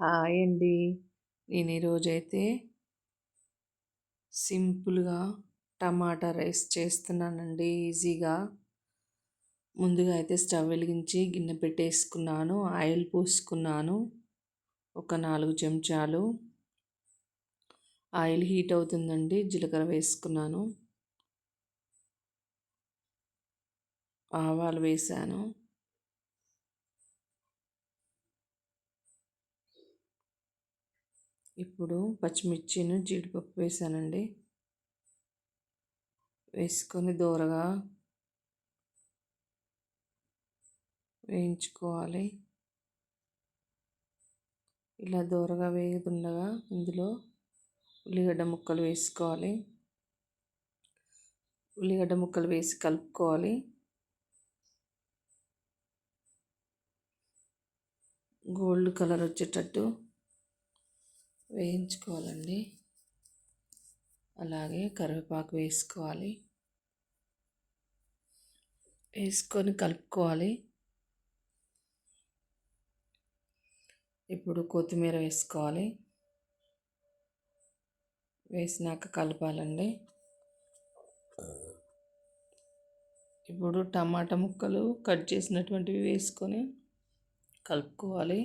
Hi అండి. నేను ఈరోజైతే సింపుల్గా టమాటా రైస్ చేస్తున్నానండి ఈజీగా. ముందుగా అయితే స్టవ్ వెలిగించి గిన్నె పెట్టేసుకున్నాను ఆయిల్ పోసుకున్నాను ఒక నాలుగు చెంచాలు. ఆయిల్ హీట్ అవుతుందండి జీలకర్ర వేసుకున్నాను. ఆవాలు వేసాను. ఇప్పుడు పచ్చిమిర్చిని జీడిపప్పు వేసానండి. వేసుకొని దూరగా వేయించుకోవాలి. ఇలా దూరగా వేగుతుండగా ఇందులో ఉల్లిగడ్డ ముక్కలు వేసుకోవాలి. ఉల్లిగడ్డ ముక్కలు వేసి కలుపుకోవాలి. గోల్డ్ కలర్ వచ్చేటట్టు వేయించుకోవాలండి. అలాగే కరివేపాకు వేసుకోవాలి. వేసుకొని కలుపుకోవాలి. ఇప్పుడు కొత్తిమీర వేసుకోవాలి. వేసినాక కలపాలండి. ఇప్పుడు టమాటా ముక్కలు కట్ చేసినటువంటివి వేసుకొని కలుపుకోవాలి.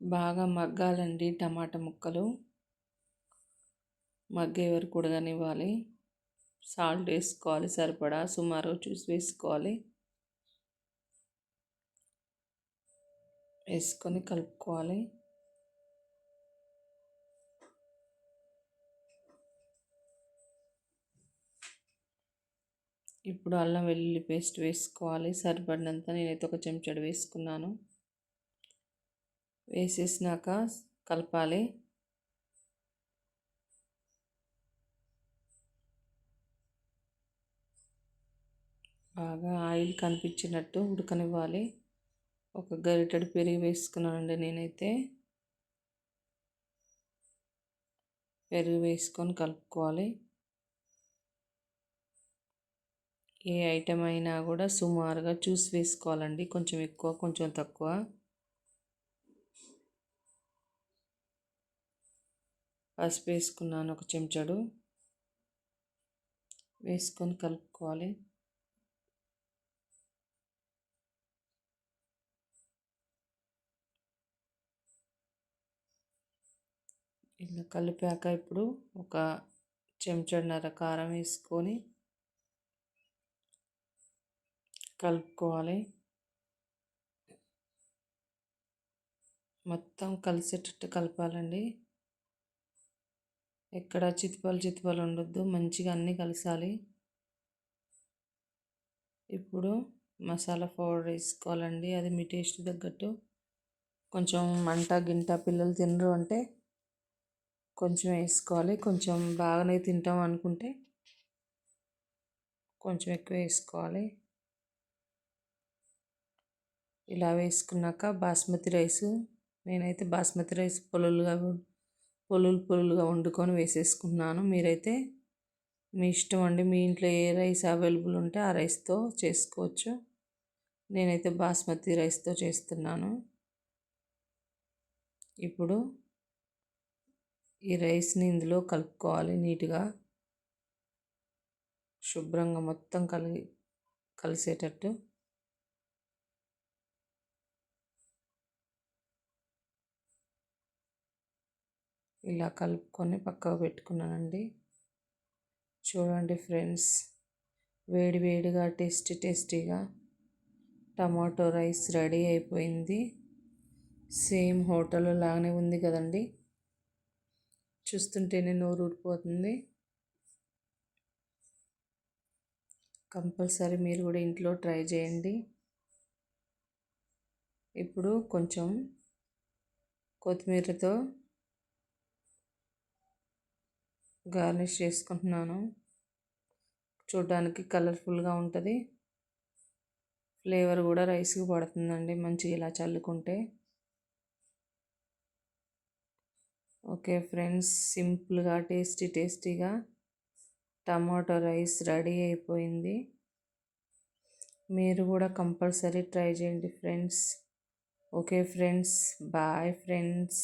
బాగా మగ్గాలండి టమాటా ముక్కలు. మగ్గే వరకు కూడగానివ్వాలి సాల్ట్ వేసుకోవాలి సరిపడా. సుమారు చూసి వేసుకోవాలి. వేసుకొని కలుపుకోవాలి. ఇప్పుడు అల్లం వెల్లుల్లి పేస్ట్ వేసుకోవాలి. సరిపడినంత నేనైతే ఒక చెంచాడు వేసుకున్నాను. వేసేసినాక కలపాలి. బాగా ఆయిల్ కనిపించినట్టు ఉడకనివ్వాలి. ఒక గరిటెడు పెరుగు వేసుకున్నానండి నేనైతే. పెరుగు వేసుకొని కలుపుకోవాలి. ఏ ఐటెం అయినా కూడా సుమారుగా చూసి వేసుకోవాలండి. కొంచెం ఎక్కువ కొంచెం తక్కువ. పసుపు వేసుకున్నాను ఒక చెంచాడు. వేసుకొని కలుపుకోవాలి. ఇలా కలిపాక ఇప్పుడు ఒక చెంచాడున్నర కారం వేసుకొని కలుపుకోవాలి. మొత్తం కలిసేటట్టు కలపాలండి. ఎక్కడ చితిపలు చితిపలు ఉండొద్దు మంచిగా అన్నీ కలిసాలి. ఇప్పుడు మసాలా పౌడర్ వేసుకోవాలండి. అది మీ టేస్ట్ తగ్గట్టు. కొంచెం మంట గింట పిల్లలు తినరు అంటే కొంచెం వేసుకోవాలి. కొంచెం బాగానే తింటాం అనుకుంటే కొంచెం ఎక్కువ వేసుకోవాలి. ఇలా వేసుకున్నాక బాస్మతి రైస్. నేనైతే బాస్మతి రైస్ పొలలుగా పొలులు పొలులుగా వండుకొని వేసేసుకున్నాను. మీరైతే మీ ఇష్టం అండి. మీ ఇంట్లో ఏ రైస్ అవైలబుల్ ఉంటే ఆ రైస్తో చేసుకోవచ్చు. నేనైతే బాస్మతి రైస్తో చేస్తున్నాను. ఇప్పుడు ఈ రైస్ని ఇందులో కలుపుకోవాలి నీట్గా. శుభ్రంగా మొత్తం కలిగి కలిసేటట్టు. ఇలా కలుపుకొని పక్కకు పెట్టుకున్నానండి. చూడండి ఫ్రెండ్స్ వేడి వేడిగా టేస్టీ టేస్టీగా టమాటో రైస్ రెడీ అయిపోయింది. సేమ్ హోటల్ లాగానే ఉంది కదండి. చూస్తుంటేనే నోరు ఊడిపోతుంది కంపల్సరీ మీరు కూడా ఇంట్లో ట్రై చేయండి. ఇప్పుడు కొంచెం కొత్తిమీరతో గార్నిష్ చేసుకుంటున్నాను. చూడడానికి కలర్ఫుల్గా ఉంటుంది. ఫ్లేవర్ కూడా రైస్కి పడుతుందండి మంచిగా ఇలా చల్లుకుంటే. ఓకే ఫ్రెండ్స్ సింపుల్గా టేస్టీ టేస్టీగా టమాటో రైస్ రెడీ అయిపోయింది. మీరు కూడా కంపల్సరీ ట్రై చేయండి friends. Okay friends bye friends.